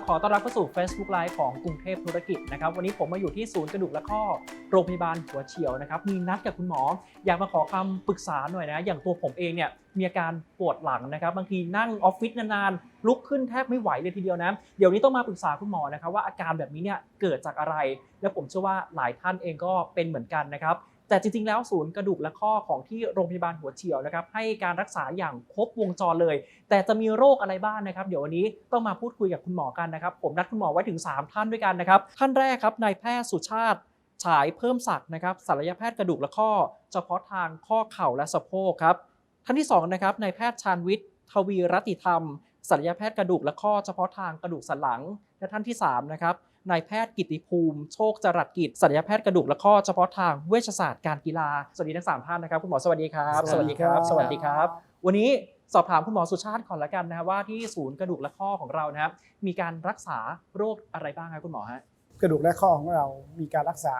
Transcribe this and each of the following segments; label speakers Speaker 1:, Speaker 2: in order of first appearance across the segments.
Speaker 1: ับขอต้อนรับเข้าสู่ Facebook Live ของกรุงเทพธุรกิจนะครับวันนี้ผมมาอยู่ที่ศูนย์กระดูกและข้อโรงพยาบาลหัวเฉียวนะครับมีนัดกับคุณหมอ อยากมาขอคำปรึกษาหน่อยนะ อย่างตัวผมเองเนี่ยมีอาการปวดหลังนะครับบางทีนั่งออฟฟิศนานๆลุกขึ้นแทบไม่ไหวเลยทีเดียวนะเดี๋ยวนี้ต้องมาปรึกษาคุณหมอนะครับว่าอาการแบบนี้เนี่ยเกิดจากอะไร และผมเชื่อว่าหลายท่านเองก็เป็นเหมือนกันนะครับ แต่จริงๆ แล้วศูนย์กระดูกและข้อของที่โรงพยาบาลหัวเฉียวนะครับให้การรักษาอย่างครบวงจรเลย แต่จะมีโรคอะไรบ้างนะครับ เดี๋ยววันนี้ต้องมาพูดคุยกับคุณหมอกันนะครับ ผมนัดคุณหมอไว้ถึง 3 ท่านด้วยกันนะครับ ท่านแรกครับนายแพทย์สุชาติฉายเพิ่มศักดิ์นะครับศัลยแพทย์กระดูกและข้อ เฉพาะทางข้อเข่าและสะโพกครับท่านที่2นะครับนายแพทย์ชาญวิทย์ทวีรตติธรรมศัลยแพทย์กระดูกและข้อเฉพาะทางกระดูกสันหลัง และท่านที่3นะครับ นายแพทย์กิติภูมิ โชคจรัสกิจศัลยแพทย์กระดูกและข้อเฉพาะทางเวชศาสตร์การกีฬา สวัสดีทั้งสามท่านนะครับ คุณหมอสวัสดีครับ
Speaker 2: สวัสดีครับ
Speaker 1: สวัสดีครับ วันนี้สอบถามคุณหมอสุชาติก่อนละกันนะครับว่าที่ศูนย์กระดูกและข้อของเรานะครับมีการรักษาโรคอะไรบ้างครับคุณหมอฮะ
Speaker 2: กระดูกและข้อของเรามีการรักษา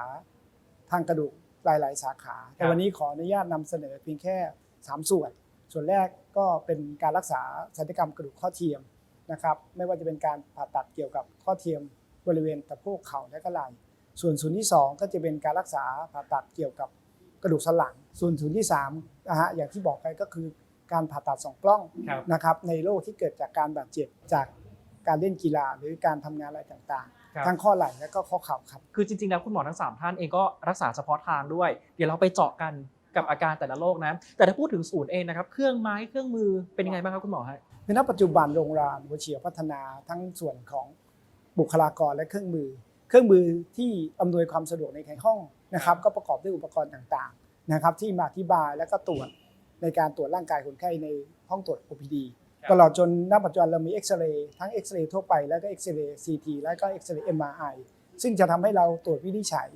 Speaker 2: ทางกระดูกหลาย ๆ สาขา แต่วันนี้ขออนุญาตนำเสนอเพียงแค่ 3 ส่วน ส่วนแรกก็เป็นการรักษาศัลยกรรมกระดูกข้อเทียมนะครับ ไม่ว่าจะเป็นการผ่าตัดเกี่ยวกับข้อเทียม บริเวณสะโพกเข่าและก็ไหล่ส่วนส่วนที่ 2 ก็จะเป็นการรักษาผ่าตัดเกี่ยวกับกระดูกสันหลัง ส่วนส่วนที่3นะฮะอย่างที่บอกไปก็คือการผ่าตัดสองกล้อง
Speaker 1: ครับ
Speaker 2: นะครับในโรคที่เกิดจากการบาดเจ็บจากการเล่นกีฬาหรือการทำงานอะไรต่างๆทั้งข้อไหล่และก็ข้อเข่าครับ
Speaker 1: คือจริงๆ แล้วคุณหมอทั้ง 3 ท่านเองก็รักษาเฉพาะทางด้วย เดี๋ยวเราไปเจาะกันกับอาการแต่ละโรคนะ แต่ถ้าพูดถึงศูนย์เองนะครับ เครื่องไม้เครื่องมือเป็นยังไงบ้างครับคุณหมอฮะ
Speaker 2: คือณปัจจุบันโรงพยาบาลหัวเฉียวพัฒนาทั้งส่วนของ บุคลากรและเครื่องมือ เครื่องมือที่อำนวยความสะดวกในห้องนะครับ ก็ประกอบด้วยอุปกรณ์ต่างๆนะครับ ที่มาอธิบายและก็ตรวจในการตรวจร่างกายคนไข้ในห้องตรวจ OPD
Speaker 1: ครับ
Speaker 2: ตลอดจนณปัจจุบันเรามีเอ็กซเรย์ทั้งเอ็กซเรย์ทั่วไปแล้วก็เอ็กซเรย์ CT แล้วก็เอ็กซเรย์ MRI ซึ่งจะทำให้เราตรวจวินิจฉัย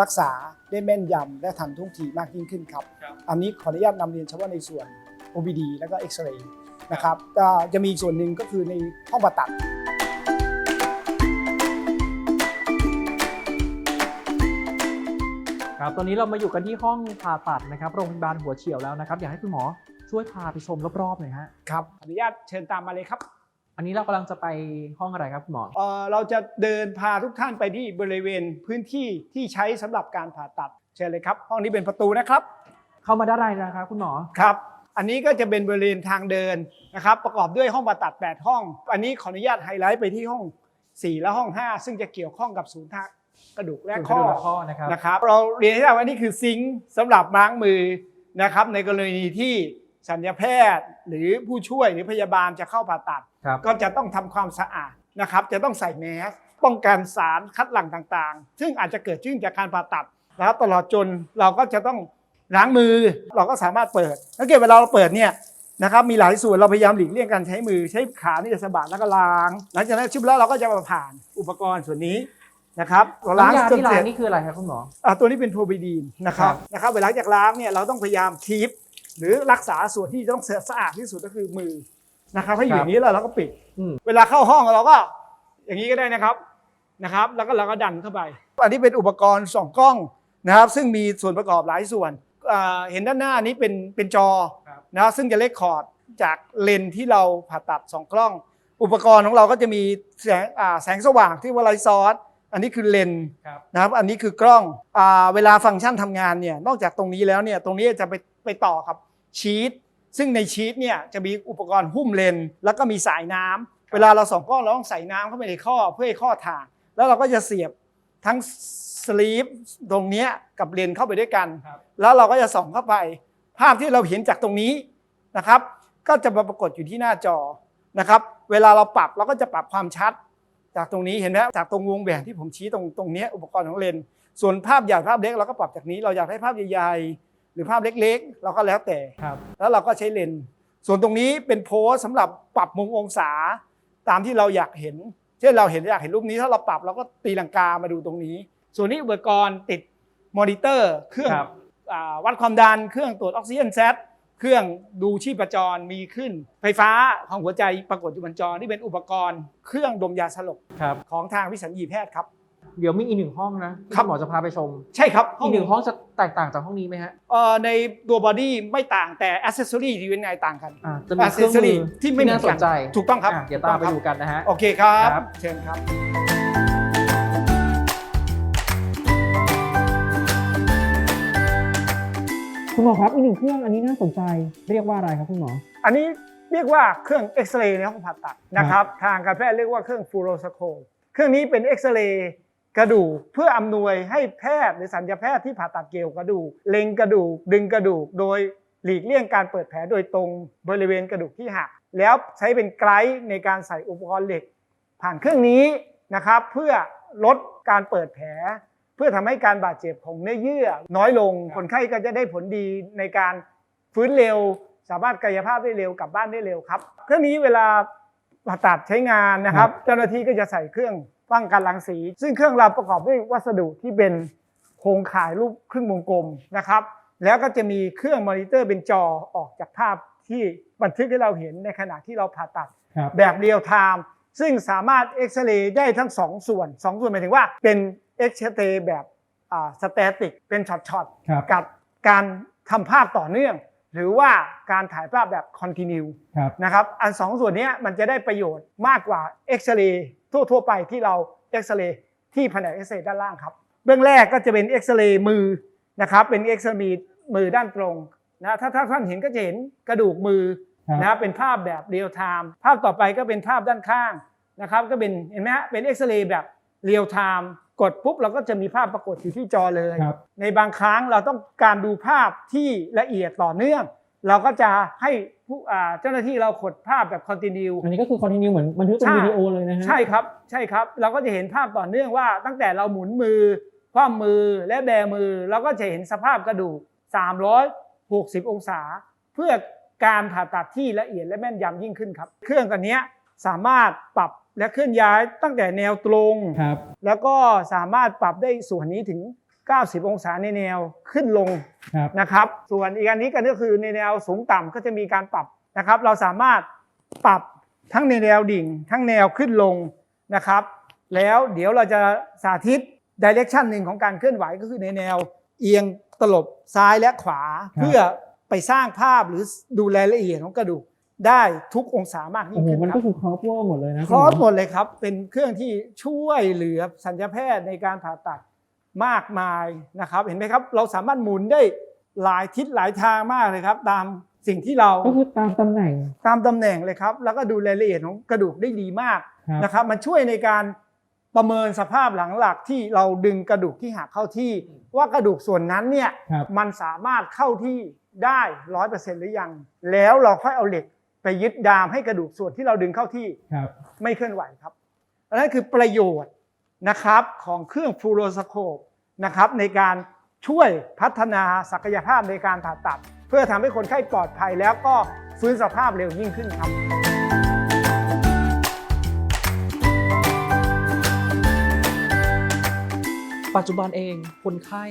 Speaker 2: รักษาได้แม่นยำและทันท่วงทีมากยิ่งขึ้นครับ
Speaker 1: ครับ
Speaker 2: อันนี้ขออนุญาตนำเรียนเฉพาะในส่วน OBD แล้วก็เอ็กซเรย์นะครับก็จะมีอีกส่วนหนึ่งก็คือในห้องผ่าตัด
Speaker 1: ครับตอนนี้เรามาอยู่กันที่ห้องผ่าตัดนะครับโรงพยาบาลหัวเฉียวแล้วนะครับอยากให้คุณหมอช่วยพาไปชมรอบๆหน่อยฮะ
Speaker 2: ครับอนุญาตเชิญตามมาเลยครับ
Speaker 1: อันนี้เรากำลังจะไปห้องอะไรครับคุณหมอ
Speaker 2: เอ่อเราจะเดินพาทุกท่านไปที่บริเวณพื้นที่ที่ใช้สำหรับการผ่าตัดเชิญเลยครับ ห้องนี้เป็นประตูนะครับ
Speaker 1: เข้ามาด้านในนะครับคุณหมอ
Speaker 2: ครับ อันนี้ก็จะเป็นบริเวณทางเดินนะครับประกอบด้วยห้องผ่าตัด 8 ห้อง อันนี้ขออนุญาตไฮไลท์ไปที่ห้อง 4 และห้อง 5 ซึ่งจะเกี่ยวข้องกับศูนย์ทาง กระดูกและ
Speaker 1: ศูนย์ก
Speaker 2: ข้
Speaker 1: ระ
Speaker 2: อ
Speaker 1: ดูกและข้อนะครับ
Speaker 2: นะครับ เราเรียนให้ทราบว่านี่คือซิงค์สำหรับล้างมือนะครับ ในกรณีที่สัญญาแพทย์หรือผู้ช่วยหรือพยาบาลจะเข้าผ่าตัด
Speaker 1: ครับ
Speaker 2: ก็จะต้องทำความสะอาดนะครับ จะต้องใส่แมสป้องกันสารคัดหลั่งต่างๆ ซึ่งอาจจะเกิดขึ้นจากการผ่าตัดนะครับตลอดจนเราก็จะต้องล้างมือเราก็สามารถเปิดแล้วเกิดเวลาเราเปิดเนี่ยนะครับมีหลายส่วนเราพยายามหลีกเลี่ยงการใช้มือใช้ขานี่จะสะบัดแล้วก็ล้าง หลังจากนั้นชุบแล้วเราก็จะมาผ่านอุปกรณ์ส่วนนี้ นะครับเราล้าง
Speaker 1: น้ำยา
Speaker 2: จน
Speaker 1: ที่
Speaker 2: เส
Speaker 1: ล้า
Speaker 2: ร็
Speaker 1: ง
Speaker 2: จ
Speaker 1: นี่คืออะไรครับคุณหมอ
Speaker 2: อ่าตัวนี้เป็นโพรบิดีนนะครับ
Speaker 1: ครับ
Speaker 2: นะครับเวลาจากล้างเนี่ยเราต้องพยายามคีปหรือรักษาส่วนที่ต้องสะอาดที่สุดก็คือมือนะครับให้อยู่อย่างนี้แล้วเราก็ปิด
Speaker 1: อืม
Speaker 2: เวลาเข้าห้องเราก็อย่างนี้ก็ได้นะครับนะครับ แล้วก็เราก็ดันเข้าไป อันนี้เป็นอุปกรณ์ส่องกล้องนะครับ ซึ่งมีส่วนประกอบหลายส่วนอ่าเห็นด้านหน้านี้เป็นเป็นจอ
Speaker 1: ครับ
Speaker 2: นะครับซึ่งจะเลคคอร์ดจากเลนส์ที่เราผ่าตัดสองกล้อง อุปกรณ์ของเราก็จะมีแสงอ่าแสงสว่างที่ว่าไลท์ซอส อันนี้คือเลนส์
Speaker 1: ครับ
Speaker 2: นะครับ อันนี้คือกล้องอ่าเวลาฟังก์ชันทำงานเนี่ยนอกจากตรงนี้แล้วเนี่ยตรงนี้จะไปไปต่อกับชีตซึ่งในชีตเนี่ยจะมีอุปกรณ์หุ้มเลนส์แล้วก็มีสายน้ำเวลาเราส่องกล้องเราต้องใส่น้ำเข้าไปในข้อเพื่อให้ข้อถ่างแล้วเราก็จะเสียบทั้งสลีปตรงเนี้ยกับเลนส์เข้าไปด้วยกัน
Speaker 1: ครับ
Speaker 2: แล้วเราก็จะส่องเข้าไป ภาพที่เราเห็นจากตรงนี้นะครับ ก็จะมาปรากฏอยู่ที่หน้าจอนะครับ เวลาเราปรับเราก็จะปรับความชัด จากตรงนี้เห็นไหมจากตรงวงแหวนที่ผมชี้ตรงตรงเนี้ยอุปกรณ์ของเลนส์ส่วนภาพใหญ่ภาพเล็กเราก็ปรับจากนี้เราอยากให้ภาพใหญ่ๆหรือภาพเล็กๆ เราก็แล้วแต่
Speaker 1: ครับ
Speaker 2: แล้วเราก็ใช้เลนส์ส่วนตรงนี้เป็นโพสสำหรับปรับมุมองศาตามที่เราอยากเห็น เช่นเราเห็นอยากเห็นรูปนี้ถ้าเราปรับเราก็ตีลังกามาดูตรงนี้ ส่วนนี้อุปกรณ์ติดมอนิเตอร์เครื่อง
Speaker 1: ครับ
Speaker 2: อ่าวัดความดันเครื่องตรวจออกซิเจนแซด เครื่องดูชีพจรมีขึ้น ไฟฟ้าของหัวใจปรากฏอยู่บนจอนี่เป็นอุปกรณ์ เครื่องดมยาสลบ
Speaker 1: ครับ
Speaker 2: ของทางวิสัญญีแพทย์ครับ
Speaker 1: เดี๋ยวมีอีกหนึ่งห้องนะที่
Speaker 2: ครับ
Speaker 1: คุณหมอจะพาไปชม
Speaker 2: ใช่ครับ
Speaker 1: อีกหนึ่งห้องจะแตกต่างจากห้องนี้ไหมฮะ
Speaker 2: เอ่อในตัวบอดี้ไม่ต่างแต่อ c เซสซอรี่ที่อยู่ในต่างกัน
Speaker 1: อ่าจะมีเครื่องมือ
Speaker 2: accessory ที่ไม่เหมือน
Speaker 1: น่าส
Speaker 2: กัน
Speaker 1: นใจ
Speaker 2: ถูกต้องครับ
Speaker 1: อะเดี๋ยวตามไปดูกันนะฮะ
Speaker 2: โอเคครับ
Speaker 1: ครับ
Speaker 2: เชิญครับ
Speaker 1: คุณหมอครับอีกหนึ่งเครื่องอันนี้น่าสนใจเรียกว่าอะไรครับคุณหมอ
Speaker 2: อันนี้เรียกว่าเครื่องเอ็กซเรย์ในห้องผ่าตัดนะครับ ทางการแพทย์เรียกว่าเครื่องฟูโรสโคปเครื่องนี้เป็นเอ็กซเรย์กระดูกเพื่ออำนวยให้แพทย์หรือสัญญาแพทย์ที่ผ่าตัดเกี่ยวกระดูกเล็งกระดูก ดึงกระดูก โดยหลีกเลี่ยงการเปิดแผลโดยตรงบริเวณกระดูกที่หักแล้วใช้เป็นไกด์ในการใส่อุปกรณ์เหล็ก ผ่านเครื่องนี้นะครับ เพื่อลดการเปิดแผล เพื่อทำให้การบาดเจ็บของเนื้อเยื่อ น้อยลงคนไข้ก็จะได้ผลดีในการฟื้นเร็ว สามารถกายภาพได้เร็วกลับบ้านได้เร็วครับ เครื่องนี้เวลาผ่าตัดใช้งานนะครับ เจ้าหน้าที่ก็จะใส่เครื่องป้องกันรังสี ซึ่งเครื่องเราประกอบด้วยวัสดุที่เป็นโครงข่ายรูปครึ่งวงกลมนะครับ แล้วก็จะมีเครื่องมอนิเตอร์เป็นจอออกจากภาพที่บันทึกให้เราเห็นในขณะที่เราผ่าตัด
Speaker 1: ครับ
Speaker 2: แบบเรียลไทม์ซึ่งสามารถเอ็กซเรย์ได้ทั้ง 2 ส่วน 2 ส่วนหมายถึงว่าเป็น เอ็กซเรย์แบบสแตติกเป็นช็อต
Speaker 1: ครับ
Speaker 2: ๆกับการทำภาพต่อเนื่อง หรือว่าการถ่ายภาพแบบคอนติเนีย
Speaker 1: ครับ
Speaker 2: นะครับอัน2ส่วนเนี้ยมันจะได้ประโยชน์มากกว่าเอ็กซเรย์ทั่วๆไปที่เราเอ็กซเรย์ที่แผนกเอ็กซเรย์ด้านล่างครับ เบื้องแรกก็จะเป็นเอ็กซเรย์มือนะครับเป็นเอ็กซเรย์มือด้านตรงนะถ้าถ้าท่านเห็นก็จะเห็นกระดูกมือ
Speaker 1: ครับ
Speaker 2: นะครับเป็นภาพแบบเรียลไทม์ภาพต่อไปก็เป็นภาพด้านข้างนะครับก็เป็นเห็นไหมฮะเป็นเอ็กซเรย์แบบเรียลไทม์ กดปุ๊บเราก็จะมีภาพปรากฏอยู่ที่จอเลย
Speaker 1: ครับ
Speaker 2: ในบางครั้งเราต้องการดูภาพที่ละเอียดต่อเนื่อง เราก็จะให้ผู้อ่าเจ้าหน้าที่เรากดภาพแบบคอนติเนีย
Speaker 1: อันนี้ก็คือคอนติเนียเหมือนบันทึกเป็น
Speaker 2: ใช่
Speaker 1: วิดีโอเลยนะฮะ
Speaker 2: ใช่ครับใช่ครับ เราก็จะเห็นภาพต่อเนื่องว่า ตั้งแต่เราหมุนมือคว่ำมือและแบมือ เราก็จะเห็นสภาพกระดูก 360 องศา เพื่อการผ่าตัดที่ละเอียดและแม่นยำยิ่งขึ้นครับ เครื่องตัวเนี้ยสามารถปรับ และเคลื่อนย้ายตั้งแต่แนวตรง
Speaker 1: ครับ
Speaker 2: แล้วก็สามารถปรับได้ส่วนนี้ถึง 90 องศาในแนวขึ้นลง
Speaker 1: ครับ
Speaker 2: นะครับ ส่วนอีกอันนี้ก็คือในแนวสูงต่ำก็จะมีการปรับนะครับ เราสามารถปรับทั้งในแนวดิ่ง ทั้งแนวขึ้นลงนะครับ แล้วเดี๋ยวเราจะสาธิตดิเรกชันหนึ่งของการเคลื่อนไหวก็คือในแนวเอียงตลบซ้ายและขวา เพื่อไปสร้างภาพหรือดูรายละเอียดของกระดูก ได้ทุกองศามากยิ่
Speaker 1: โอ้
Speaker 2: ง
Speaker 1: โห
Speaker 2: ขึ้น
Speaker 1: มัน
Speaker 2: ค
Speaker 1: ก็
Speaker 2: รับ
Speaker 1: คือครอบครัวหมดเลยนะ
Speaker 2: ครอบ
Speaker 1: ณ
Speaker 2: หมดเลยครับ เป็นเครื่องที่ช่วยเหลือสัญญาแพทย์ในการผ่าตัดมากมายนะครับ เห็นไหมครับ เราสามารถหมุนได้หลายทิศหลายทางมากเลยครับ ตามสิ่งที่เรา
Speaker 1: ก็คือตามตำแหน่ง
Speaker 2: ตามตำแหน่งเลยครับ แล้วก็ดูรายละเอียดของกระดูกได้ดีมาก
Speaker 1: ครับ
Speaker 2: นะครับมันช่วยในการประเมินสภาพหลังหลักที่เราดึงกระดูกที่หักเข้าที่ ว่ากระดูกส่วนนั้นเนี่ย
Speaker 1: ครับ
Speaker 2: มันสามารถเข้าที่ได้ร้อยเปอร์เซ็นต์หรือยัง แล้วเราค่อยเอาเหล็ก ไปยึดดามให้กระดูกส่วนที่เราดึงเข้าที่
Speaker 1: ครับ
Speaker 2: ไม่เคลื่อนไหวครับอันนั้นคือประโยชน์นะครับของเครื่องฟลูโรสโคปนะครับในการช่วยพัฒนาศักยภาพในการผ่าตัด เพื่อทำให้คนไข้ปลอดภัยแล้วก็ฟื้นสภาพเร็วยิ่งขึ้นครับ
Speaker 1: ปัจจุบันเองคนไข้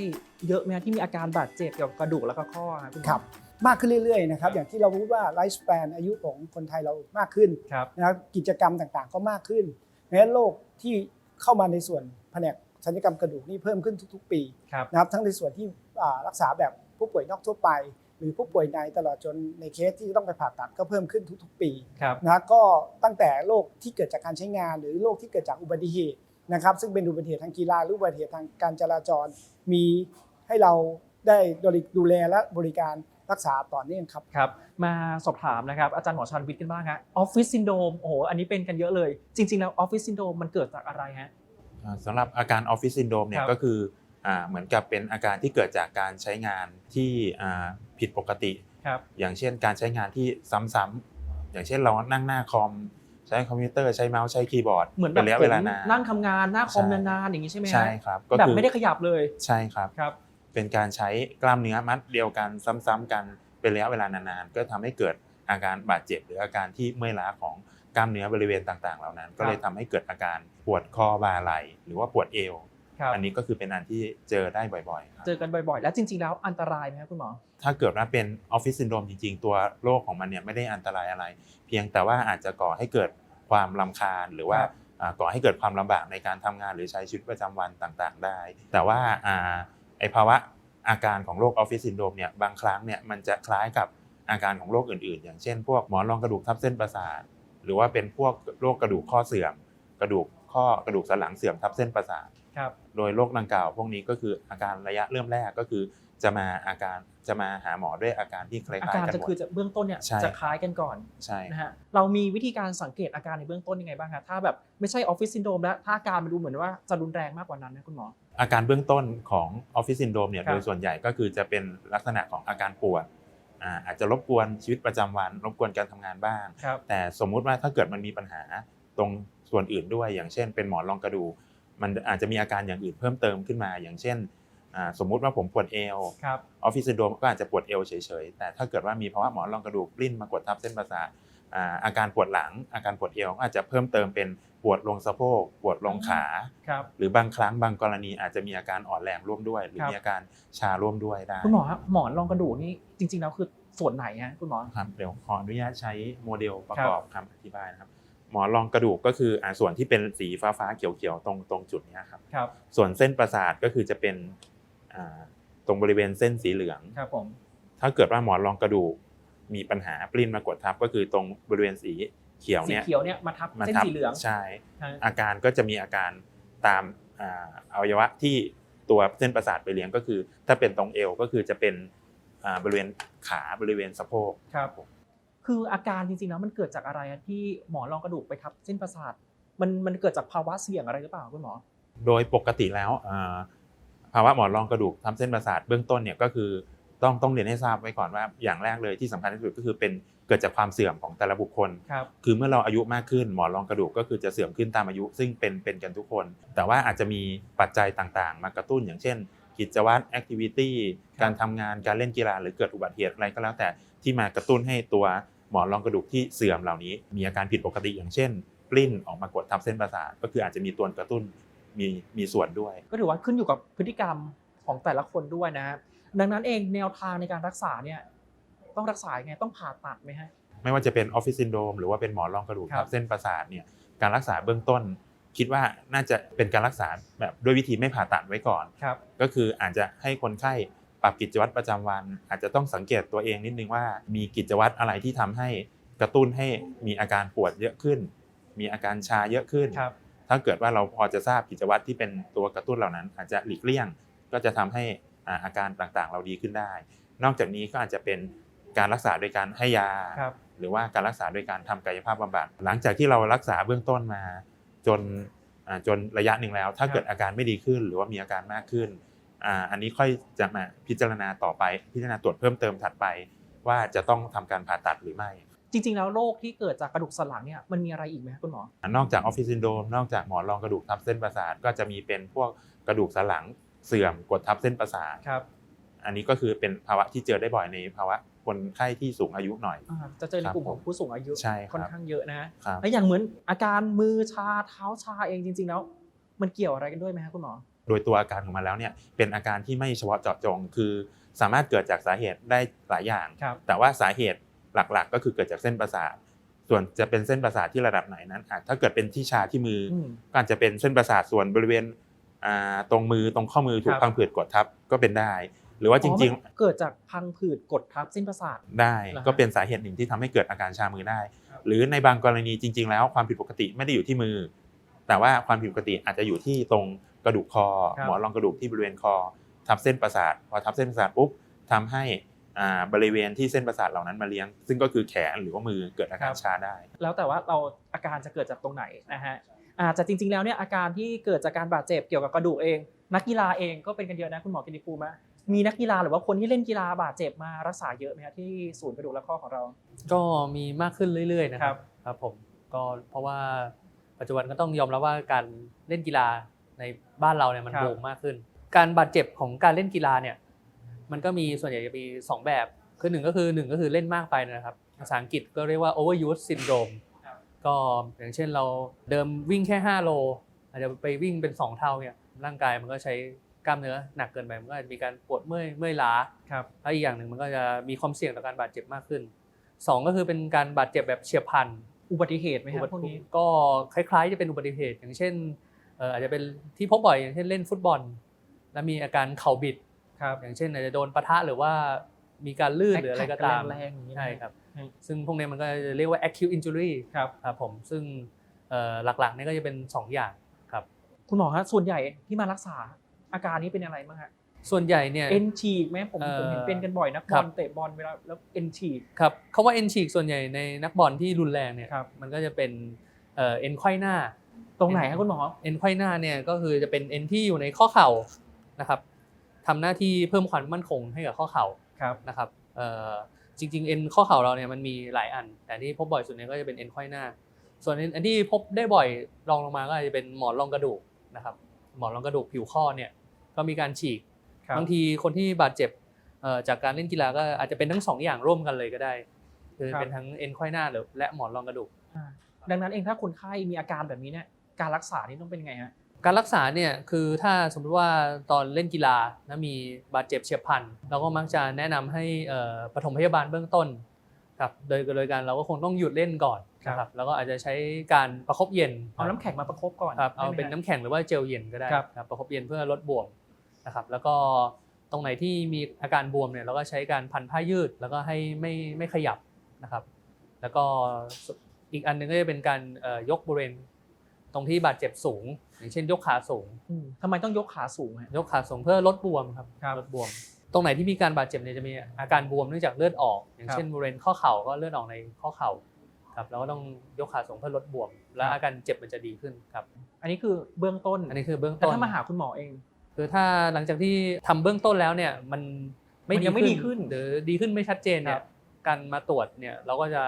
Speaker 1: เยอะไหมฮะที่มีอาการบาดเจ็บเกี่ยวกับกระดูกแล้วก็ข้อครับคุณหมอ
Speaker 2: ครับ มากขึ้นเรื่อยๆนะครับอย่างที่เรารู้ว่าไลฟ์ส p ปนอายุของคนไทยเรามากขึ้น
Speaker 1: ครับ
Speaker 2: นะครับกิจกรรมต่างๆ ก็มากขึ้นเพราะฉะนั้นโรคที่เข้ามาในส่วนแผนกศัลยกรรมกระดูกนี่เพิ่มขึ้นทุก ๆ ปี
Speaker 1: ครับ
Speaker 2: นะครับทั้งในส่วนที่อ่ารักษาแบบผู้ป่วยนอกทั่วไป หรือผู้ป่วยในตลอดจนในเคสที่ต้องไปผ่าตัดก็เพิ่มขึ้นทุก ๆ ปี
Speaker 1: ครับ
Speaker 2: นะก็ตั้งแต่โรคที่เกิดจากการใช้งาน หรือโรคที่เกิดจากอุบัติเหตุนะครับซึ่งเป็นอุบัติเหตุทางกีฬาหรืออุบัติเหตุทางการจราจร มีให้เราได้ดูแลและบริการ รักษาต่อเนื่องครับ
Speaker 1: ครับ มาสอบถามนะครับอาจารย์หมอชันวิทย์กันบ้างฮะออฟฟิศซินโดมโอ้โหอันนี้เป็นกันเยอะเลย จริง ๆ แล้วออฟฟิศซินโดมมันเกิดจากอะไรฮะ
Speaker 3: อ่าสำหรับอาการออฟฟิศซินโดรมเนี่
Speaker 1: ค
Speaker 3: ย
Speaker 1: รับ
Speaker 3: ก็คืออ่าเหมือนกับเป็นอาการที่เกิดจากการใช้งานที่อ่าผิดปกติ
Speaker 1: ครับ
Speaker 3: อย่างเช่นการใช้งานที่ซ้ำๆอย่างเช่นเรานั่งหน้าคอมใช้คอมพิวเตอร์ใช้เมาส์ใช้คีย์บอร์ด
Speaker 1: เหมือนแบ
Speaker 3: เป็
Speaker 1: บ
Speaker 3: นระยะ
Speaker 1: ผ
Speaker 3: เวลามนาน
Speaker 1: นั่งทำงานหน้าคอม
Speaker 3: ใช่
Speaker 1: นานๆอย่างนี้ใช่ไหมฮะ
Speaker 3: ใช่ครับก็
Speaker 1: แบบ
Speaker 3: คือ
Speaker 1: ไม่ได้ขยับเลย
Speaker 3: ใช่ครับ
Speaker 1: ครับ
Speaker 3: เป็นการใช้กล้ามเนื้อมัดเดียวกันซ้ำๆกันเป็นระยะเวลานานๆก็ทำให้เกิดอาการบาดเจ็บ หรืออาการที่เมื่อยล้าของกล้ามเนื้อบริเวณต่างๆ เหล่านั้น ก็เลยทำให้เกิดอาการปวดคอบ่าไหล่หรือว่าปวดเอว
Speaker 1: ครับ
Speaker 3: อันนี้ก็คือเป็นอันที่เจอได้บ่อยๆครับ
Speaker 1: เจอกันบ่อยๆ แล้วจริงๆ แล้วอันตรายไหมครับคุณหมอ
Speaker 3: ถ้าเกิดว่าเป็นออฟฟิศซินโดรมจริงๆ ตัวโรคของมันเนี่ยไม่ได้อันตรายอะไร เพียงแต่ว่าอาจจะก่อให้เกิดความลำคาญหรือว่า
Speaker 1: ครับ
Speaker 3: อ่าก่อให้เกิดความลำบากในการทำงานหรือใช้ชีวิตประจำวันต่างๆ ได้ แต่ว่าอ่าไอ ภาวะอาการของโรคออฟฟิศซินโดรมเนี่ยบางครั้งเนี่ยมันจะคล้ายกับอาการของโรคอื่น ๆ อย่างเช่น พวกหมอนรองกระดูกทับเส้นประสาท หรือว่าเป็นพวกโรคกระดูกข้อเสื่อม กระดูกข้อกระดูกสันหลังเสื่อมทับเส้นประสาท
Speaker 1: ครับ
Speaker 3: โดยโรคดังกล่าวพวกนี้ก็คืออาการระยะเริ่มแรกก็คือจะมาอาการจะมาหาหมอด้วยอาการที่คล้าย
Speaker 1: อา
Speaker 3: ๆ
Speaker 1: การ
Speaker 3: กัน
Speaker 1: จะ
Speaker 3: หมด
Speaker 1: คือจะเบื้องต้นเนี่ย
Speaker 3: ใช่
Speaker 1: จะคล้ายกันก่อน
Speaker 3: ใช่
Speaker 1: นะฮะเรามีวิธีการสังเกตอาการในเบื้องต้นยังไงบ้างครับถ้าแบบไม่ใช่ออฟฟิศซินโดรมแล้วถ้าอาการมันดูเหมือนว่าจะรุนแรงมากกว่านั้นนะคุณหมอ
Speaker 3: อาการเบื้องต้นของออฟฟิศซินโดรมเนี่ย
Speaker 1: ครับ
Speaker 3: โดยส่วนใหญ่ก็คือจะเป็นลักษณะของอาการปวดอ่าอาจจะรบกวนชีวิตประจำวัน รบกวนการทำงานบ้าง
Speaker 1: ครับ
Speaker 3: แต่สมมุติว่าถ้าเกิดมันมีปัญหาตรงส่วนอื่นด้วย อย่างเช่น เป็นหมอนรองกระดูกมันอาจจะมีอาการอย่างอื่นเพิ่มเติมขึ้นมา อย่างเช่นอ่าสมมุติว่าผมปวดเอว
Speaker 1: ครับ
Speaker 3: ออฟฟิศซินโดรมก็อาจจะปวดเอวเฉยๆ แต่ถ้าเกิดว่ามีภาวะหมอนรองกระดูกปลิ้นมากดทับเส้นประสาทอ่าอาการปวดหลัง อาการปวดเอวก็อาจจะเพิ่มเติมเป็น ปวดลงสะโพกปวดลงขา
Speaker 1: ครับ
Speaker 3: หรือบางครั้งบางกรณีอาจจะมีอาการอ่อนแรงร่วมด้วย หรือ
Speaker 1: ครับ
Speaker 3: มีอาการชาร่วมด้วยได้
Speaker 1: คุณหมอครับหมอนรองกระดูกนี่จริงๆแล้วคือส่วนไหนฮะคุณหมอ
Speaker 3: ครับเดี๋ยวขออนุญาตใช้โมเดลประ
Speaker 1: ครับ
Speaker 3: กอบคำอธิบายนะครับ หมอนรองกระดูกก็คืออ่าส่วนที่เป็นสีฟ้าฟ้าๆเขียวๆตรงตรงจุดเนี้ยครับ
Speaker 1: ครับ
Speaker 3: ส่วนเส้นประสาทก็คือจะเป็นอ่าตรงบริเวณเส้นสีเหลือง
Speaker 1: ครับผม
Speaker 3: ถ้าเกิดว่าหมอนรองกระดูกมีปัญหาปลิ้นมากดทับก็คือตรงบริเวณสี เขียว
Speaker 1: สี
Speaker 3: เนี่ย
Speaker 1: เขียวเนี่ยมาทับ
Speaker 3: มา
Speaker 1: เส้น
Speaker 3: ทับ
Speaker 1: สีเหลือง
Speaker 3: ใช่
Speaker 1: ฮะ
Speaker 3: อาการก็จะมีอาการตามอ่าอวัยวะที่ตัวเส้นประสาทไปเลี้ยงก็คือ ถ้าเป็นตรงเอวก็คือจะเป็นอ่าบริเวณขาบริเวณสะโพก
Speaker 1: ครับคืออาการจริงๆแล้วมันเกิดจากอะไรอะที่หมอนรองกระดูกไปทับเส้นประสาทมันมันเกิดจากภาวะเสี่ยงอะไรหรือเปล่าคุณหมอ
Speaker 3: โดยปกติแล้วอ่าภาวะหมอนรองกระดูกทับเส้นประสาทเบื้องต้นเนี่ยก็คือต้องต้องเรียนให้ทราบไว้ก่อนว่าอย่างแรกเลยที่สำคัญที่สุดก็คือเป็น เกิดจากความเสื่อมของแต่ละบุคคล
Speaker 1: ครับ
Speaker 3: คือเมื่อเราอายุมากขึ้นหมอนรองกระดูกก็คือจะเสื่อมขึ้นตามอายุ ซึ่งเป็นเป็นกันทุกคน แต่ว่าอาจจะมีปัจจัยต่างๆ มากระตุ้นอย่างเช่น กิจวัตรแอคทิวิตี้
Speaker 1: ครับ
Speaker 3: การทำงานการเล่นกีฬาหรือเกิดอุบัติเหตุอะไรก็แล้วแต่ที่มากระตุ้นให้ตัวหมอนรองกระดูกที่เสื่อมเหล่านี้ มีอาการผิดปกติอย่างเช่นปลิ้นออกมากดทับเส้นประสาทก็คืออาจจะมีตัวกระตุ้นมีมีส่วนด้วย
Speaker 1: ก็ถือว่าขึ้นอยู่กับพฤติกรรมของแต่ละคนด้วยนะฮะดังนั้นเองแนวทางในการรักษาเนี่ย ต้องรักษายังไงต้องผ่าตัดไหมฮะ
Speaker 3: ไม่ว่าจะเป็นออฟฟิศซินโดรมหรือว่าเป็นหมอนรองกระดูก
Speaker 1: ครับ
Speaker 3: ทับเส้นประสาทเนี่ยการรักษาเบื้องต้น คิดว่าน่าจะเป็นการรักษาแบบด้วยวิธีไม่ผ่าตัดไว้ก่อน
Speaker 1: ครับ
Speaker 3: ก็คืออาจจะให้คนไข้ปรับกิจวัตรประจำวัน อาจจะต้องสังเกตตัวเองนิดนึงว่า มีกิจวัตรอะไรที่ทำให้กระตุ้นให้มีอาการปวดเยอะขึ้น มีอาการชาเยอะขึ้น
Speaker 1: ครับ
Speaker 3: ถ้าเกิดว่าเราพอจะทราบกิจวัตรที่เป็นตัวกระตุ้นเหล่านั้น อาจจะหลีกเลี่ยงก็จะทำให้อ่าอาการต่างๆ เราดีขึ้นได้ นอกจากนี้ก็อาจจะเป็น การรักษาโดยการให้ยา
Speaker 1: ครับ
Speaker 3: หรือว่าการรักษาโดยการทำกายภาพบำบัดหลังจากที่เรารักษาเบื้องต้นมา จนอ่าจนระยะหนึ่งแล้ว ถ้า
Speaker 1: ครับ
Speaker 3: เกิดอาการไม่ดีขึ้น หรือว่ามีอาการมากขึ้นอ่าอันนี้ค่อยจะมาพิจารณาต่อไป พิจารณาตรวจเพิ่มเติมถัดไป ว่าจะต้องทำการผ่าตัดหรือไม่
Speaker 1: จริง ๆ แล้วโรคที่เกิดจากกระดูกสันหลังเนี่ยมันมีอะไรอีกไหมครับคุณหมอ
Speaker 3: นอกจากออฟฟิศซินโดรมนอกจากหมอนรองกระดูกทับเส้นประสาทก็จะมีเป็นพวกกระดูกสันหลังเสื่อมกดทับเส้นประสาท
Speaker 1: ครับ
Speaker 3: อันนี้ก็คือเป็นภาวะที่เจอได้บ่อยในภาวะ คนไข้ที่สูงอายุหน่อย
Speaker 1: อ่าจะเจอในกลุ่ม
Speaker 3: ครับ
Speaker 1: ของผู้สูงอายุ
Speaker 3: ใช่ครับ
Speaker 1: ค่อนข้างเยอะนะ
Speaker 3: ครับ
Speaker 1: แล้วอย่างเหมือนอาการมือชาเท้าชาเองจริง ๆ แล้ว มันเกี่ยวอะไรกันด้วยไหมครับคุณหมอ
Speaker 3: โดยตัวอาการของมันแล้วเนี่ยเป็นอาการที่ไม่เฉพาะเจาะจง คือ สามารถเกิดจากสาเหตุได้หลายอย่าง
Speaker 1: ครับ
Speaker 3: แต่ว่าสาเหตุหลักๆ ก็คือเกิดจากเส้นประสาทส่วนจะเป็นเส้นประสาทที่ระดับไหนนั้นอาจถ้าเกิดเป็นที่ชาที่มืออ
Speaker 1: ม
Speaker 3: ก็อาจจะเป็นเส้นประสาทส่วนบริเวณอ่าตรงมือตรงข้อมือถู
Speaker 1: ค
Speaker 3: ก
Speaker 1: รับ
Speaker 3: พังผืดกดทับก็เป็นได้ หรือว่าจริง
Speaker 1: อ๋อมันเกิดจากพังผืดกดทับเส้นประสาท
Speaker 3: ๆได้
Speaker 1: เหรอฮะ
Speaker 3: ก็เป็นสาเหตุหนึ่งที่ทำให้เกิดอาการชามือได้
Speaker 1: ครับ
Speaker 3: หรือในบางกรณีจริง ๆ แล้วความผิดปกติไม่ได้อยู่ที่มือ แต่ว่าความผิดปกติอาจจะอยู่ที่ตรงกระดูกคอ
Speaker 1: ครับ
Speaker 3: หมอนรองกระดูกที่บริเวณคอ ทับเส้นประสาทพอทับเส้นประสาทปุ๊บทำให้อ่าบริเวณที่เส้นประสาทเหล่านั้นมาเลี้ยง ซึ่งก็คือแขนหรือว่ามือเกิดอาการชาได้
Speaker 1: แล้วแต่ว่าเราอาการจะเกิดจากตรงไหนนะฮะอาจจะจริง ๆ แล้วเนี่ยอาการที่เกิดจากการบาดเจ็บเกี่ยวกับกระดูกเอง นักกีฬาเองก็เป็นกันเยอะนะคุณหมอกิติภูมิอะมีนักกีฬาหรือว่าคนที่เล่นกีฬาบาดเจ็บมารักษาเยอะไหมครับที่ศูนย์กระดูกและข้อของเรา
Speaker 4: ก็มีมากขึ้นเรื่อยๆนะค
Speaker 1: ครั
Speaker 4: รับบครับผมก็เพราะว่าปัจจุบันก็ต้องยอมรับว่าการเล่นกีฬาในบ้านเราเนี่ยมัน
Speaker 1: ครับ
Speaker 4: บูมมากขึ้น การบาดเจ็บของการเล่นกีฬาเนี่ยมันก็มีส่วนใหญ่จะมีสองแบบคือหนึ่งก็คือหนึ่งก็คือเล่นมากไปนะครับภาษาอังกฤษก็เรียกว่า overuse syndrome ก็อย่างเช่นเราเดิมวิ่งแค่ 5 โล อาจจะไปวิ่งเป็น 2 เท่าเนี่ย ร่างกายมันก็ใช้กล้ามเนื้อหนักเกินไปมันก็อาจจะมีการปวดเมื่อยเมื่อยล้า
Speaker 1: ครับ
Speaker 4: แล้วอีกอย่างหนึ่งมันก็จะมีความเสี่ยงต่อการบาดเจ็บมากขึ้นสองก็คือเป็นการบาดเจ็บแบบเฉียบพลัน
Speaker 1: อุบัติเหตุไหมครับพวกนี้
Speaker 4: ก็คล้ายๆ จะเป็นอุบัติเหตุ อย่างเช่นเอ่ออาจจะเป็นที่พบบ่อยอย่างเช่นเล่นฟุตบอล แล้วมีอาการเข่าบิด
Speaker 1: ครับ
Speaker 4: อย่างเช่นอาจจะโดนปะทะหรือว่ามีการลื่นหรืออะไรก็ตาม
Speaker 1: แรงๆอย่างนี้นะ
Speaker 4: ใช่ครับ
Speaker 1: อืม
Speaker 4: ซึ่งพวกนี้มันก็จะเรียกว่า acute injury
Speaker 1: ครับ
Speaker 4: ครับผมซึ่งเอ่อหลักๆเนี่ยก็จะเป็น 2 อย่าง ครับ
Speaker 1: คุณหมอฮะส่วนใหญ่ที่มารักษาอาการนี้เป็นอะไรบ้างฮะ
Speaker 4: ส่วนใหญ่เนี่ย
Speaker 1: เอ็นฉีกไหมผม
Speaker 4: เอ่อ
Speaker 1: ผมเห็นเป็นกันบ่อยนักบ
Speaker 4: ครั
Speaker 1: อบลเตะบอลเวลาแล้วเอ็นฉีก
Speaker 4: ครับคำว่าเอ็นฉีกส่วนใหญ่ในนักบอลที่รุนแรงเนี่ย
Speaker 1: ครับ
Speaker 4: มันก็จะเป็นเอ่อเอ็นไขว้หน้า
Speaker 1: ตรงไหนครับคุณหมอ
Speaker 4: เอ็นไขว้หน้าเนี่ยก็คือจะเป็นเอ็นที่อยู่ในข้อเข่านะครับทำหน้าที่เพิ่มความมั่นคงให้กับข้อเข่า
Speaker 1: ครับ
Speaker 4: นะครับเอ่อจริงๆเอ็นข้อเข่าเราเนี่ยมันมีหลายอัน แต่ที่พบบ่อยสุดเนี่ยก็จะเป็นเอ็นไขว้หน้า ส่วนอันที่พบได้บ่อยรองลงมาก็อาจจะเป็นหมอนรองกระดูก นะครับหมอนรองกระดูกผิวข้อเนี่ยก็มีการฉีก
Speaker 1: ครับ
Speaker 4: บางทีคนที่บาดเจ็บเอ่อจากการเล่นกีฬาก็อาจจะเป็นทั้งสองอย่างร่วมกันเลยก็ได้คือเป็นทั้งเอ็นไขว้หน้าหรือและหมอนรองกระดูก
Speaker 1: อ่าดังนั้นเองถ้าคนไข้มีอาการแบบนี้เนี่ยการรักษานี่ต้องเป็นยังไงฮะ
Speaker 4: การรักษาเนี่ยคือถ้าสมมติว่าตอนเล่นกีฬานะมีบาดเจ็บเฉียบพลันเราก็มักจะแนะนำให้เอ่อปฐมพยาบาลเบื้องต้นครับโดยโดยการเราก็คงต้องหยุดเล่นก่อน นะครับแล้วก็อาจจะใช้การประคบเย็น
Speaker 1: เอาน้ำแข็งมาประคบก่อน
Speaker 4: ครับเอา
Speaker 1: ได้ไหม
Speaker 4: เป็น
Speaker 1: ฮะ
Speaker 4: น้ำแข็งหรือว่าเจลเย็นก็ได้
Speaker 1: ครับ
Speaker 4: ครับประคบเย็นเพื่อลดบวมนะครับแล้วก็ตรงไหนที่มีอาการบวมเนี่ยเราก็ใช้การพันผ้ายืดแล้วก็ให้ไม่ไม่ขยับนะครับ แล้วก็อีกอันหนึงก็จะเป็นการเอ่อยกบริเวณตรงที่บาดเจ็บสูง อย่างเช่น ยกขาสูง
Speaker 1: อืมทำไมต้องยกขาสูงฮะ
Speaker 4: ยกขาสูงเพื่อลดบวมครับ
Speaker 1: ครับ
Speaker 4: ลดบวม ตรงไหนที่มีการบาดเจ็บเนี่ยจะมีอาการบวมเนื่องจากเลือดออก อย่าง
Speaker 1: ครับ
Speaker 4: เช่นบริเวณข้อเข่าก็เลือดออกในข้อเข่า ครับแล้วก็ต้องยกขาสูงเพื่อลดบวม และ
Speaker 1: ครับ
Speaker 4: อาการเจ็บมันจะดีขึ้นครับ
Speaker 1: อันนี้คือเบื้องต้น
Speaker 4: อันนี้คือเบื้อง
Speaker 1: แต่
Speaker 4: ต้น
Speaker 1: ถ้ามาหาคุณหมอเอง
Speaker 4: คือถ้าหลังจากที่ทำเบื้องต้นแล้วเนี่ยมันไม่
Speaker 1: มันยังไม่ดีขึ้น
Speaker 4: หรือดีขึ้นไม่ชัดเจนเนี่
Speaker 1: ครั
Speaker 4: ย
Speaker 1: บ
Speaker 4: การมาตรวจเนี่ยเราก็จะ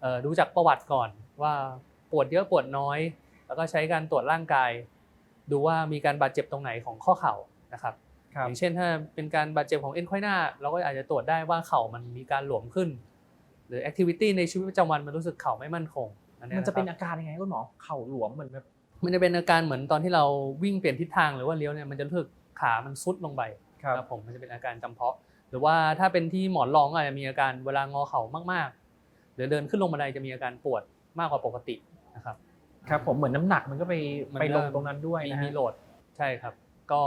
Speaker 4: เอ่อดูจากประวัติก่อนว่าปวดเยอะปวดน้อย แล้วก็ใช้การตรวจร่างกาย ดูว่ามีการบาดเจ็บตรงไหนของข้อเข่านะครับ
Speaker 1: ครับ
Speaker 4: อย่างเช่นถ้าเป็นการบาดเจ็บของเอ็นไขว้หน้า เราก็อาจจะตรวจได้ว่าเข่ามันมีการหลวมขึ้น หรือแอคทิวิตี้ในชีวิตประจำวันมันรู้สึกเข่าไม่มั่นคงอั
Speaker 1: มันจะเป็น
Speaker 4: ค
Speaker 1: อา
Speaker 4: รับ
Speaker 1: การยังไงคุณหมอเข่าหลวมเหมือนแบบ
Speaker 4: มันจะเป็นอาการเหมือนตอนที่เราวิ่งเปลี่ยนทิศทางหรือว่าเลี้ยวเนี่ยมันจะรู้สึกขามันซุดลงไปครับผมมันจะเป็นอาการจำเพาะ หรือว่าถ้าเป็นที่หมอนรองก็อาจจะมีอาการเวลางอเข่ามากๆ หรือเดินขึ้นลงบันไดจะมีอาการปวดมากกว่าปกตินะครับ
Speaker 1: ครับผมเหมือนน้ำหนักมันก็ไป
Speaker 4: มัน
Speaker 1: ไปลง
Speaker 4: ก็
Speaker 1: ตรงนั้นด้วย
Speaker 4: มี
Speaker 1: นะ
Speaker 4: มี
Speaker 1: ฮะ
Speaker 4: โหลดใช่ครับ ก็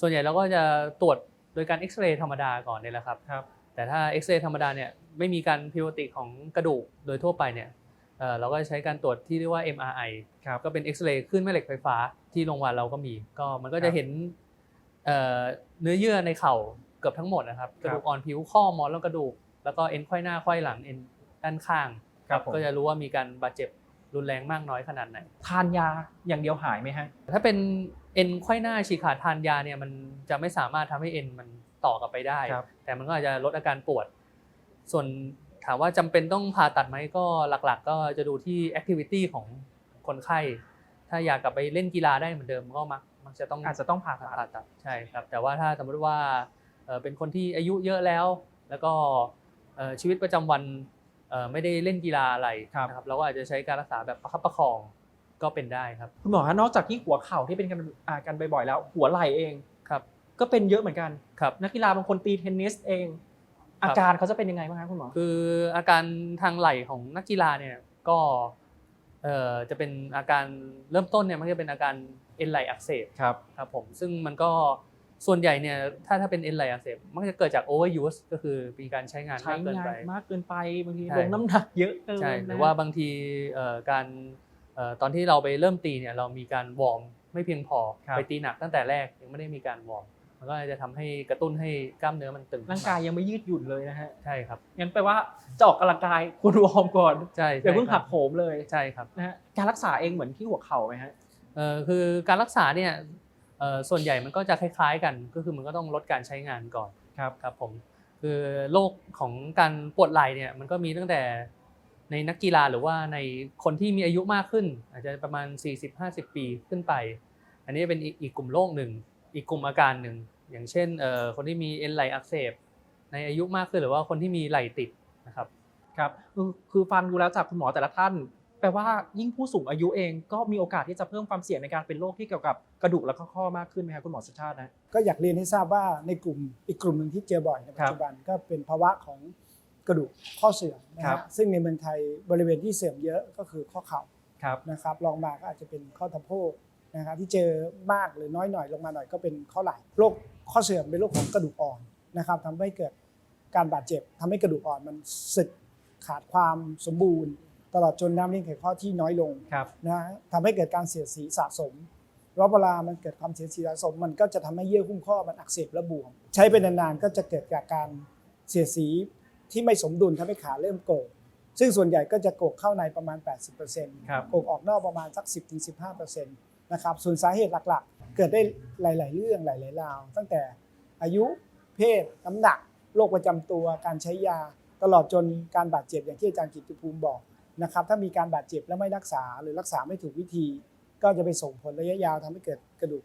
Speaker 4: ส่วนใหญ่เราก็จะตรวจโดยการเอ็กซเรย์ธรรมดาก่อนเนี่ยแหละครับ
Speaker 1: ครับ
Speaker 4: แต่ถ้าเอ็กซเรย์ธรรมดาเนี่ย ไม่มีการพิวติกของกระดูกโดยทั่วไปเนี่ยเอ่อเราก็จะใช้การตรวจที่เรียกว่า MRI
Speaker 1: ครับ
Speaker 4: ก็เป็นเอ็กซเรย์คลื่นแม่เหล็กไฟฟ้าที่โรงพยาบาลเราก็มี ก็มันก็
Speaker 1: ครั
Speaker 4: จะ
Speaker 1: บ
Speaker 4: เห็นเอ่อเนื้อเยื่อในเข่าเกือบทั้งหมดนะครับ
Speaker 1: ค
Speaker 4: ก
Speaker 1: รับ
Speaker 4: ระดูกอ่อนผิวข้อมอนแล้วกระดูก แล้วก็เอ็นไขว้หน้าไขว้หลังเอ็นด้านข้าง
Speaker 1: ครับผม
Speaker 4: ก็จะรู้ว่ามีการบาดเจ็บรุนแรงมากน้อยขนาดไหน
Speaker 1: ทานยาอย่างเดียวหายไหมฮะ
Speaker 4: ถ้าเป็นเอ็นไขว้หน้าฉีกขาดทานยาเนี่ยมันจะไม่สามารถทำให้เอ็นมันต่อกลับไปได้
Speaker 1: ครับ
Speaker 4: แต่มันก็อาจจะลดอาการปวด ส่วนถามว่าจำเป็นต้องผ่าตัดไหมก็หลักๆ ก็จะดูที่แอคทิวิตี้ของคนไข้ ถ้าอยากกลับไปเล่นกีฬาได้เหมือนเดิมก็มักมักจะต้อง
Speaker 1: อาจจะต้องผ่าตัด
Speaker 4: ผ่าตัดใช่ครับแต่ว่าถ้าสมมติว่าเอ่อเป็นคนที่อายุเยอะแล้ว แล้วก็เอ่อชีวิตประจำวันเอ่อไม่ได้เล่นกีฬาอะไร
Speaker 1: ครับ
Speaker 4: นะครับเราก็อาจจะใช้การรักษาแบบประคับประคองก็เป็นได้ครับ
Speaker 1: คุณหมอฮะนอกจากที่หัวเข่าที่เป็นกันอ่ากันบ่อยๆแล้วหัวไหล่เอง
Speaker 4: ครับ
Speaker 1: ก็เป็นเยอะเหมือนกัน
Speaker 4: ครับ
Speaker 1: นักกีฬาบางคนตีเทนนิสเอง
Speaker 4: ครับ
Speaker 1: อาการเขาจะเป็นยังไงบ้างครับคุณหมอ
Speaker 4: คืออาการทางไหล่ของนักกีฬาเนี่ยก็เอ่อจะเป็นอาการเริ่มต้นเนี่ยมันจะเป็นอาการเอ็นไหล่อักเสบ
Speaker 1: ครับ
Speaker 4: ครับผมซึ่งมันก็ส่วนใหญ่เนี่ยถ้าถ้าเป็นเอ็นไหล่อักเสบมันก็จะเกิดจาก overuse ก็คือมีการใช้งาน
Speaker 1: ใช้
Speaker 4: มากเกิน
Speaker 1: งาน
Speaker 4: ไป
Speaker 1: มากเกินไปบางที
Speaker 4: ใช่
Speaker 1: ลงน้ำหนักเยอะเกิน
Speaker 4: ใช่ห
Speaker 1: นะ
Speaker 4: รือว่าบางทีเอ่อการเอ่อตอนที่เราไปเริ่มตีเนี่ยเรามีการวอร์มไม่เพียงพอ
Speaker 1: ครับ
Speaker 4: ไปตีหนักตั้งแต่แรกยังไม่ได้มีการวอร์ม มันก็จะทำให้กระตุ้นให้กล้ามเนื้อมันตึง
Speaker 1: ร่างกายยังไม่ยืดหยุ่นเลยนะฮะ
Speaker 4: ใช่ครับ
Speaker 1: งั้นแปลว่าจะออกกำลังกายคุณวอร์มก่อน
Speaker 4: ใช่
Speaker 1: อย่าเพิ่ง
Speaker 4: ใช่ค
Speaker 1: หั
Speaker 4: รับ
Speaker 1: กโหมเลย
Speaker 4: ใช่ครับ
Speaker 1: นะฮะการรักษาเองเหมือนที่หัวเข่าไหมฮะ
Speaker 4: เอ่อคือการรักษาเนี่ยเอ่อส่วนใหญ่มันก็จะคล้ายๆ กันก็คือมันก็ต้องลดการใช้งานก่อน
Speaker 1: ครับ
Speaker 4: ครับผมคือโรคของการปวดไหล่เนี่ยมันก็มีตั้งแต่ในนักกีฬาหรือว่าในคนที่มีอายุมากขึ้น อาจจะประมาณ 40-50 ปีขึ้นไป อันนี้เป็นอีกอีกกลุ่มโรคหนึ่ง อีกกลุ่มอาการหนึ่ง อย่างเช่นเอ่อคนที่มีเอ็นไหล่อักเสบในอายุมากขึ้นหรือว่าคนที่มีไหล่ติดนะครับ
Speaker 1: ครับคือคือฟังดูแล้วจากคุณหมอแต่ละท่าน แปลว่ายิ่งผู้สูงอายุเองก็มีโอกาสที่จะเพิ่มความเสี่ยงในการเป็นโรคที่เกี่ยวกับกระดูกและข้อมากขึ้นไหมครับคุณหมอสุชาตินะ
Speaker 2: ก็อยากเรียนให้ทราบว่าในกลุ่มอีกกลุ่มหนึ่งที่เจอบ่อยในปัจจุบันก็เป็นภาวะของกระดูกข้อเสื่อมนะ
Speaker 1: ครั
Speaker 2: ฮะ
Speaker 1: บ
Speaker 2: ซึ่งในเมืองไทยบริเวณที่เสื่อมเยอะก็คือข้อเข่า
Speaker 1: ครับ
Speaker 2: นะครับรองมาก็อาจจะเป็นข้อสะโพกนะครับที่เจอมากหรือน้อยหน่อยลงมาหน่อยก็เป็นข้อไหล่โรค ข้อเสื่อมเป็นโรคของกระดูกอ่อนนะครับทำให้เกิดการบาดเจ็บทำให้กระดูกอ่อนมันสึกขาดความสมบูรณ์ ตลอดจนน้ำเลี้ยงไขข้อที่น้อยลง
Speaker 1: ครับ
Speaker 2: นะทำให้เกิดการเสียดสีสะสมแล้วเวลามันเกิดความเสียดสีสะสม มันก็จะทำให้เยื่อหุ้มข้อมันอักเสบและบวม ใช้ไปนานๆก็จะเกิดจากการเสียดสีที่ไม่สมดุลทำให้ขาเริ่มโกกซึ่งส่วนใหญ่ก็จะโกกเข้าในประมาณ 80%
Speaker 1: ครับ
Speaker 2: โกกออกนอกประมาณสัก 10-15%นะครับส่วนสาเหตุหลักๆ เกิดได้หลาย ๆ เรื่องหลายๆราว ตั้งแต่อายุเพศน้ำหนักโรคประจำตัวการใช้ยา ตลอดจนการบาดเจ็บอย่างที่อาจารย์กิตติภูมิบอกนะครับถ้ามีการบาดเจ็บและไม่รักษาหรือรักษาไม่ถูกวิธี ก็จะไปส่งผลระยะยาวทำให้เกิดกระดูก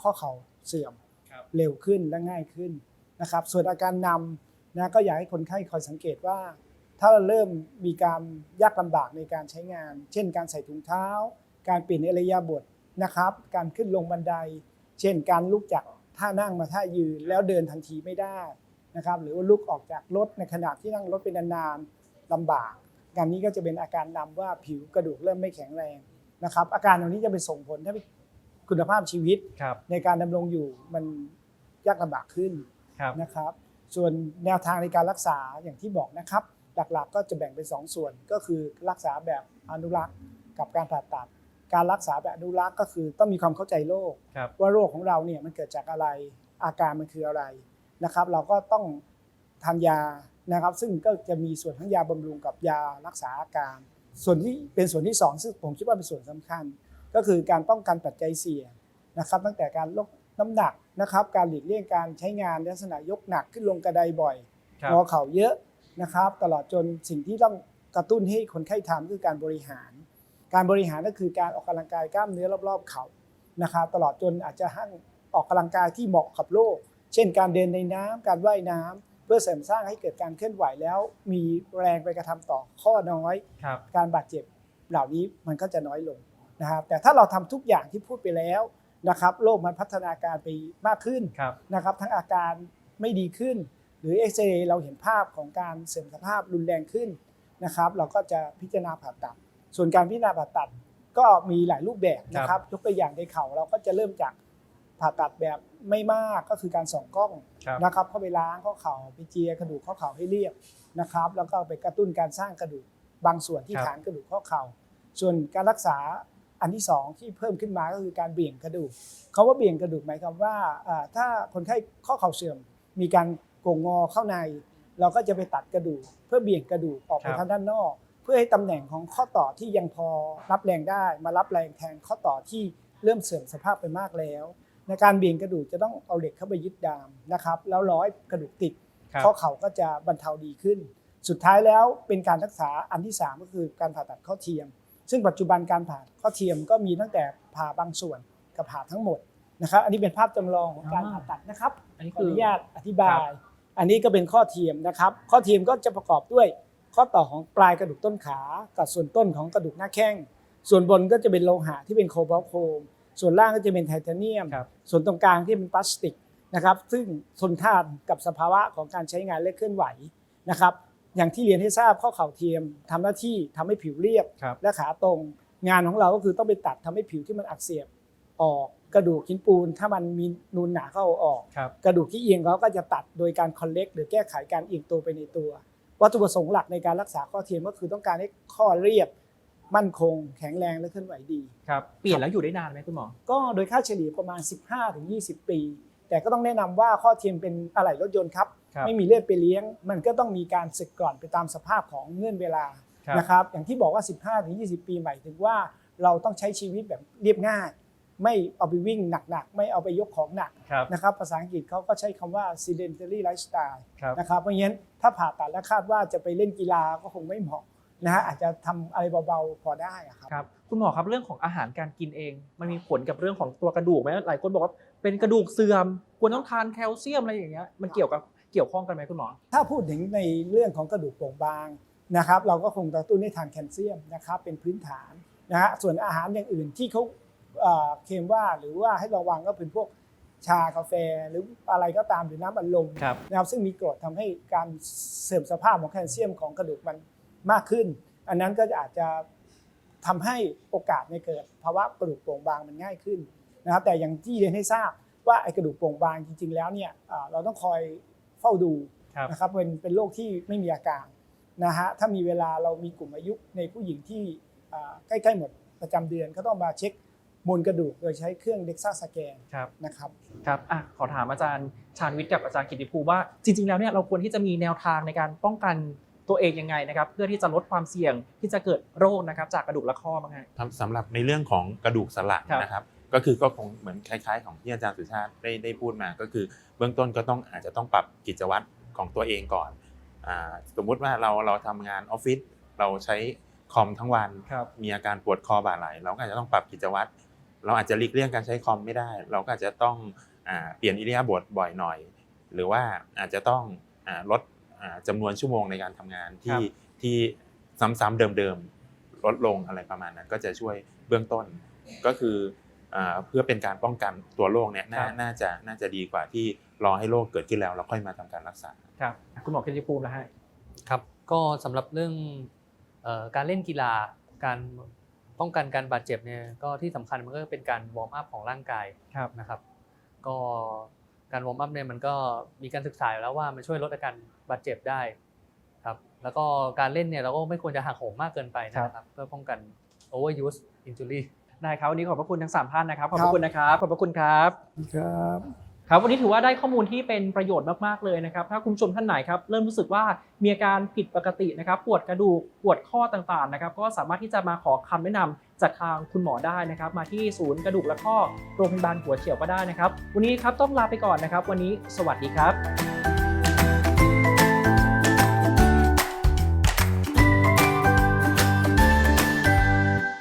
Speaker 2: ข้อเข่าเสื่อม
Speaker 1: ครับ
Speaker 2: เร็วขึ้นและง่ายขึ้นนะครับ ส่วนอาการนำนะก็อยากให้คนไข้คอยสังเกตว่า ถ้าเราเริ่มมีการยากลำบากในการใช้งาน เช่น การใส่ถุงเท้า การเปลี่ยนอิริยาบถ นะครับ การขึ้นลงบันได เช่นการลุกจากท่านั่งมาท่ายืนแล้วเดินทันทีไม่ได้นะครับ หรือว่าลุกออกจากรถในขณะที่นั่งรถเป็นนานๆลำบากการนี้ก็จะเป็นอาการนำว่าผิวกระดูกเริ่มไม่แข็งแรงนะครับ อาการเหล่านี้จะไปส่งผลให้คุณภาพชีวิต
Speaker 1: ครับ
Speaker 2: ในการดำรงอยู่มันยากลำบากขึ้น
Speaker 1: ครับ
Speaker 2: นะครับ ส่วนแนวทางในการรักษาอย่างที่บอกนะครับ หลักๆก็จะแบ่งเป็นสองส่วนก็คือรักษาแบบอนุรักษ์กับการผ่าตัด การรักษาแบบอนุรักษ์ก็คือต้องมีความเข้าใจโรค
Speaker 1: ครับ
Speaker 2: ว่าโรคของเราเนี่ยมันเกิดจากอะไรอาการมันคืออะไรนะครับ เราก็ต้องทานยานะครับ ซึ่งก็จะมีส่วนทั้งยาบำรุงกับยารักษาอาการ ส่วนที่เป็นส่วนที่สองซึ่งผมคิดว่าเป็นส่วนสำคัญ ก็คือการป้องกันปัจจัยเสี่ยงนะครับ ตั้งแต่การลดน้ำหนักนะครับ การหลีกเลี่ยงการใช้งานลักษณะยกหนักขึ้นลงกระไดบ่อย
Speaker 1: ครับ
Speaker 2: งอเข่าเยอะนะครับ ตลอดจนสิ่งที่ต้องกระตุ้นให้คนไข้ทำคือการบริหาร การบริหารก็คือการออกกำลังกายกล้ามเนื้อรอบๆเข่านะครับตลอดจนอาจจะให้ออกกำลังกายที่เหมาะกับโรคเช่น การเดินในน้ำการว่ายน้ำเพื่อเสริมสร้างให้เกิดการเคลื่อนไหวแล้ว มีแรงไปกระทำต่อข้อน้อย
Speaker 1: ครับ
Speaker 2: การบาดเจ็บเหล่านี้มันก็จะน้อยลงนะครับแต่ถ้าเราทำทุกอย่างที่พูดไปแล้วนะครับโรคมันพัฒนาการไปมากขึ้น
Speaker 1: ครับ
Speaker 2: นะครับทั้งอาการไม่ดีขึ้น หรือเอ็กซเรย์เราเห็นภาพของการเสื่อมสภาพรุนแรงขึ้นนะครับ เราก็จะพิจารณาผ่าตัด ส่วนการพิจารณาผ่าตัดก็มีหลายรูปแบบนะครับยกตัวอย่างในเข่าเราก็จะเริ่มจากผ่าตัดแบบไม่มากก็คือการส่องกล้อง
Speaker 1: ครับ
Speaker 2: นะครับเข้าไปล้างข้อเข่าไปเจียกระดูกข้อเข่าให้เรียบนะครับ แล้วก็ไปกระตุ้นการสร้างกระดูกบางส่วนที่
Speaker 1: ครับ
Speaker 2: ฐานกระดูกข้อเข่า ส่วนการรักษาอันที่สองที่เพิ่มขึ้นมาก็คือการเบี่ยงกระดูกเขาว่าเบี่ยงกระดูกหมายความว่าอ่าถ้าคนไข้ข้อเข่าเสื่อม มีการโก่งงอเข้าใน เราก็จะไปตัดกระดูก เพื่อเบี่ยงกระดูกออกไป
Speaker 1: ครับ
Speaker 2: ทางด้านนอก เพื่อให้ตำแหน่งของข้อต่อที่ยังพอรับแรงได้ มารับแรงแทนข้อต่อที่เริ่มเสื่อมสภาพไปมากแล้ว ในการเบี่ยงกระดูกจะต้องเอาเหล็กเข้าไปยึดดามนะครับ แล้วร้อยกระดูกติด
Speaker 1: ครับ
Speaker 2: ข้อเข่าก็จะบรรเทาดีขึ้น สุดท้ายแล้วเป็นการรักษาอันที่ 3 ก็คือการผ่าตัดข้อเทียม ซึ่งปัจจุบันการผ่าข้อเทียมก็มีตั้งแต่ผ่าบางส่วนกับผ่าทั้งหมดนะครับอันนี้เป็นภาพจำลองของการ
Speaker 1: อ่า
Speaker 2: ผ่าตัดนะครับ
Speaker 1: อันนี้
Speaker 2: ขอ
Speaker 1: คือ
Speaker 2: อนุญาตอธิบา
Speaker 1: ครั
Speaker 2: ย
Speaker 1: บ
Speaker 2: อันนี้ก็เป็นข้อเทียมนะครับ ข้อเทียมก็จะประกอบด้วย ข้อต่อของปลายกระดูกต้นขากับส่วนต้นของกระดูกหน้าแข้ง ส่วนบนก็จะเป็นโลหะที่เป็นโคบอลต์โครมส่วนล่างก็จะเป็นไทเทเนียม
Speaker 1: ครับ
Speaker 2: ส่วนตรงกลางที่เป็นพลาสติกนะครับ ซึ่งทนทานกับสภาวะของการใช้งานและเคลื่อนไหวนะครับ อย่างที่เรียนให้ทราบข้อเข่าเทียมทำหน้าที่ทำให้ผิวเรียบ
Speaker 1: ครับ
Speaker 2: และขาตรงงานของเราก็คือต้องไปตัดทำให้ผิวที่มันอักเสบออกกระดูกหินปูน ถ้ามันมีนูนหนาเข้าเอาออก
Speaker 1: ครับ
Speaker 2: กระดูกที่เอียงเขาก็จะตัดโดยการคอนเล็กหรือแก้ไขการเอียงตัวไปในตัว วัตถุประสงค์หลักในการรักษาข้อเทียมก็คือต้องการให้ข้อเรียบมั่นคง แข็งแรงและเคลื่อนไหวดี
Speaker 1: ครับเปลี่ยนแล้วอยู่ได้นานไหมคุณหมอ
Speaker 2: ก็โดยค่าเฉลี่ยประมาณ 15-20 ปี แต่ก็ต้องแนะนำว่าข้อเทียมเป็นอะไหล่รถยนต์ครับ
Speaker 1: ครับ
Speaker 2: ไม่มีเลือดไปเลี้ยง มันก็ต้องมีการสึกก่อนไปตามสภาพของเงื่อนเวลา
Speaker 1: ครับ
Speaker 2: นะครับอย่างที่บอกว่า 15-20 ปีหมายถึงว่าเราต้องใช้ชีวิตแบบเรียบง่าย ไม่เอาไปวิ่งหนักๆ ไม่เอาไปยกของหนัก
Speaker 1: ครับ
Speaker 2: นะครับภาษาอังกฤษเขาก็ใช้คำว่า sedentary lifestyle
Speaker 1: ครับ
Speaker 2: นะครับเพราะงั้นถ้าผ่าตัดแล้วคาดว่าจะไปเล่นกีฬาก็คงไม่เหมาะนะฮะอาจจะทำอะไรเบาๆพอได้อะครับ
Speaker 1: ครับคุณหมอครับเรื่องของอาหารการกินเอง มันมีผลกับเรื่องของตัวกระดูกไหมหลายคนบอกว่าเป็นกระดูกเสื่อม ควรต้องทานแคลเซียมอะไรอย่างเงี้ยมันเกี่ยวกับเกี่ยวข้องกันไหมคุณหมอ
Speaker 2: ถ้าพูดถึงในเรื่องของกระดูกโปร่งบางนะครับ เราก็คงกระตุ้นให้ทานแคลเซียมนะครับเป็นพื้นฐานนะฮะส่วนอาหารอย่างอื่นที่เขา เคลมว่าหรือว่าให้ระวังก็เป็นพวกชากาแฟหรืออะไรก็ตามหรือน้ำอัดลม
Speaker 1: ครับ
Speaker 2: นะครับซึ่งมีกรดทำให้การเสื่อมสภาพของแคลเซียมของกระดูกมันมากขึ้น อันนั้นก็อาจจะทำให้โอกาสในเกิดภาวะกระดูกโปร่งบางมันง่ายขึ้นนะครับแต่อย่างที่เรียนให้ทราบว่าไอ้กระดูกโปร่งบางจริง ๆ แล้วเนี่ยอ่าเราต้องคอยเฝ้าดู
Speaker 1: ครับ
Speaker 2: นะครับเป็นเป็นโรคที่ไม่มีอาการนะฮะถ้ามีเวลาเรามีกลุ่มอายุในผู้หญิงที่อ่าใกล้ๆหมดประจำเดือนก็ต้องมาเช็ค มวลกระดูกโดยใช้เครื่องเด็กซ่าสแกน
Speaker 1: ครับ
Speaker 2: นะครับ
Speaker 1: ครับอะขอถามอาจารย์ชาญวิทย์กับอาจารย์กิติภูมิว่าจริง ๆ แล้วเนี่ยเราควรที่จะมีแนวทางในการป้องกันตัวเองยังไงนะครับ เพื่อที่จะลดความเสี่ยงที่จะเกิดโรคนะครับ จากกระดูกและข้อบ้างฮะ
Speaker 3: ครับสำหรับในเรื่องของกระดูกสันหลัง
Speaker 1: ครับ
Speaker 3: นะครับ ก็คือก็คงเหมือนคล้าย ๆ ของที่อาจารย์สุชาติได้ได้พูดมา ก็คือเบื้องต้นก็ต้องอาจจะต้องปรับกิจวัตรของตัวเองก่อนอ่าสมมุติว่าเราเราทำงานออฟฟิศเราใช้คอมทั้งวัน
Speaker 1: ครับ
Speaker 3: มีอาการปวดคอบ่าไหล่เราก็อาจจะต้องปรับกิจวัตร เราอาจจะหลีกเลี่ยงการใช้คอมไม่ได้ เราก็อาจจะต้องอ่าเปลี่ยนอิริยาบถบ่อยหน่อย หรือว่าอาจจะต้องอ่าลดอ่าจำนวนชั่วโมงในการทำงานที่ที่ซ้ำๆเดิมๆลดลงอะไรประมาณนั้น ก็จะช่วยเบื้องต้นก็คืออ่าเพื่อเป็นการป้องกันตัวโรคเนี่ยน่า
Speaker 1: ครับ
Speaker 3: น่าจะน่าจะดีกว่าที่รอให้โรคเกิดขึ้นแล้วเราค่อยมาทำการรักษา
Speaker 1: ครับคุณหมอกิติภูมินะฮะ
Speaker 4: ครับก็สำหรับเรื่องเอ่อการเล่นกีฬาการ ป้องกันการบาดเจ็บเนี่ยก็ที่สำคัญมันก็เป็นการวอร์มอัพของร่างกาย
Speaker 1: ครับ
Speaker 4: นะครับก็การวอร์มอัพเนี่ยมันก็มีการศึกษาอยู่แล้วว่ามันช่วยลดอาการบาดเจ็บได้ครับแล้วก็การเล่นเนี่ยเราก็ไม่ควรจะหักโหมมากเกินไปนะครับเพื่อป้องกัน overuse injury
Speaker 1: ได้ครับวันนี้ขอบพระคุณทั้งสามท่านนะครับ ขอบพระคุณนะครับ ขอบพระคุณครับ
Speaker 2: ครับ
Speaker 1: ครับวันนี้ถือว่าได้ข้อมูลที่เป็นประโยชน์มากๆเลยนะครับ ถ้าคุณผู้ชมท่านไหนครับเริ่มรู้สึกว่ามีอาการผิดปกตินะครับ ปวดกระดูกปวดข้อต่างๆนะครับ ก็สามารถที่จะมาขอคำแนะนำจากทางคุณหมอได้นะครับ มาที่ศูนย์กระดูกและข้อโรงพยาบาลหัวเฉียวก็ได้นะครับ วันนี้ครับต้องลาไปก่อนนะครับ วันนี้สวัสดีครับ